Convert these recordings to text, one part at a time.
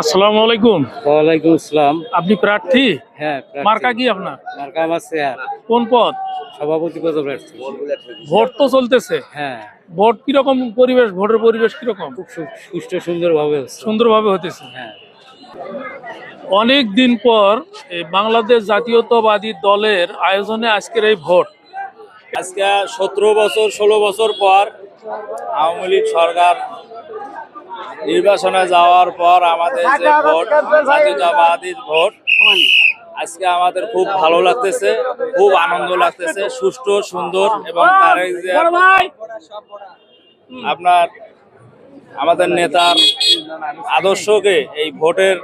আসসালামু আলাইকুম। ওয়ালাইকুম আসসালাম। আপনি প্রার্থী? হ্যাঁ মার্কা কি আপনার? মার্কা আমার চেয়ার কোন পদ? সভাপতি পদ প্রার্থী। ভোট তো চলতেছে। হ্যাঁ। ভোট কীরকম পরিবেশ? ভোটের পরিবেশ কীরকম? খুব সুষ্ঠু সুন্দর ভাবে হচ্ছে। সুন্দরভাবে হতেছে। হ্যাঁ। অনেক দিন পর বাংলাদেশ জাতীয়তাবাদী দলের আয়োজনে আজকের এই ভোট। আজকে সতেরো বছর ষোলো বছর পর আওয়ামী লীগ সরকার নির্বাচনে যাওয়ার পর আমাদের যে ভোট জাতীয়তাবাদী ভোট আজকে আমাদের খুব ভালো লাগতেছে খুব আনন্দ লাগতেছে সুষ্ঠু সুন্দর এবং তার এই যে আপনার আমাদের নেতার আদর্শকে এই ভোটের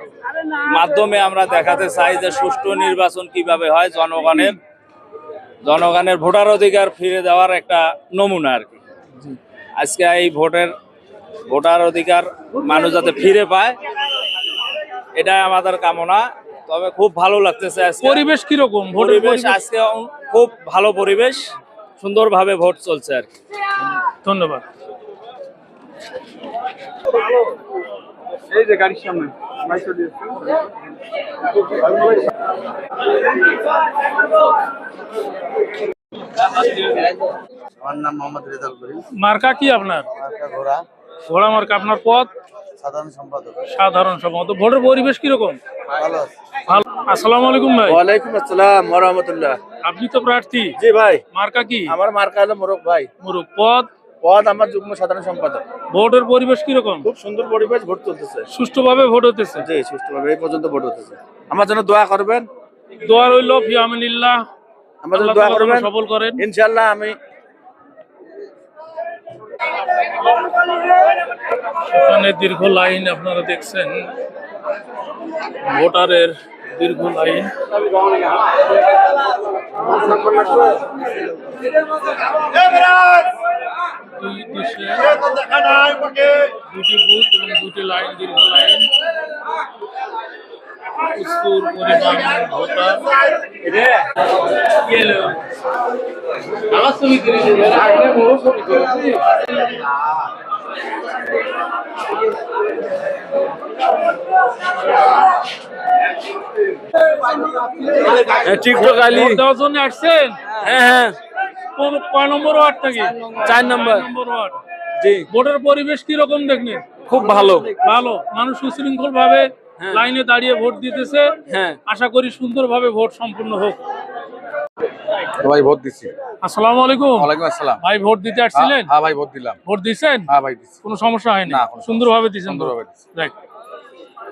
মাধ্যমে আমরা দেখাতে চাই যে সুষ্ঠু নির্বাচন কীভাবে হয় জনগণের জনগণের ভোটার অধিকার ফিরে দেওয়ার একটা নমুনা আর কি। আজকে এই ভোটের ভোটার অধিকার মানুষ যাতে ফিরে পায় এটাই আমাদের কামনা। তবে খুব ভালো লাগতেছে পরিবেশ কীরকম? পরিবেশ পরিবেশ? আজকে খুব ভালো পরিবেশ সুন্দরভাবে ভোট চলছে আর কি। ধন্যবাদ। এই যে গাড়ির সামনে আমার নাম মোহাম্মদ রেজাল করিম। মার্কা কি আপনার? একটা ঘোড়া। ঘোড়া মার্কা আপনার পদ সাধারণ সম্পাদক। সাধারণ ভোটের পরিবেশ কীরকম? ভালো আসসালামু আলাইকুম ভাই। ওয়ালাইকুম আসসালাম রহমতুল্লাহ আপনি তো প্রার্থী। জি ভাই। মার্কা কি? আমার মার্কা হলো মোরক ভাই। পদ? পদ আমার যুগ্ম সাধারণ সম্পাদক। ভোটের পরিবেশ কীরকম? খুব সুন্দর পরিবেশ ভোট চলতেছে। সুষ্ঠুভাবে ভোট হতেছে? জি সুষ্ঠুভাবে এই পর্যন্ত ভোট হতেছে। আমার জন্য দোয়া করবেন। দোয়া রইল ফিয়ামিল্লাহ আমার জন্য দোয়া করবেন। সফল করেন। ইনশাআল্লাহ আমি এখানে দীর্ঘ লাইন আপনারা দেখছেন। ভোটারের দীর্ঘ লাইন। দুই দুটি বুথ এবং দুটি লাইন, দীর্ঘ লাইন। প্রচুর পরিমাণ ভোটার টিকটক আলী ভোট দেওয়ার আসছেন? হ্যাঁ হ্যাঁ। কয় নম্বর ওয়ার্ড থেকে চার নম্বর। নম্বর। ওয়ার্ড। জি। ভোটের পরিবেশ কি রকম দেখলেন? খুব ভালো। ভালো। মানুষ সুশৃঙ্খল ভাবে লাইনে দাঁড়িয়ে ভোট দিতেছে। হ্যাঁ। আশা করি সুন্দর ভাবে ভোট সম্পূর্ণ হোক। ভাই ভোট দিচ্ছি। আসসালামু আলাইকুম। ওয়ালাইকুম আসসালাম। ভাই ভোট দিতে আসছিলেন? হ্যাঁ ভাই ভোট দিলাম। ভোট দিছেন? হ্যাঁ ভাই দিছি কোনো সমস্যা হয়নি? না, সুন্দরভাবে দিছেন সুন্দরভাবে দিছি রাইট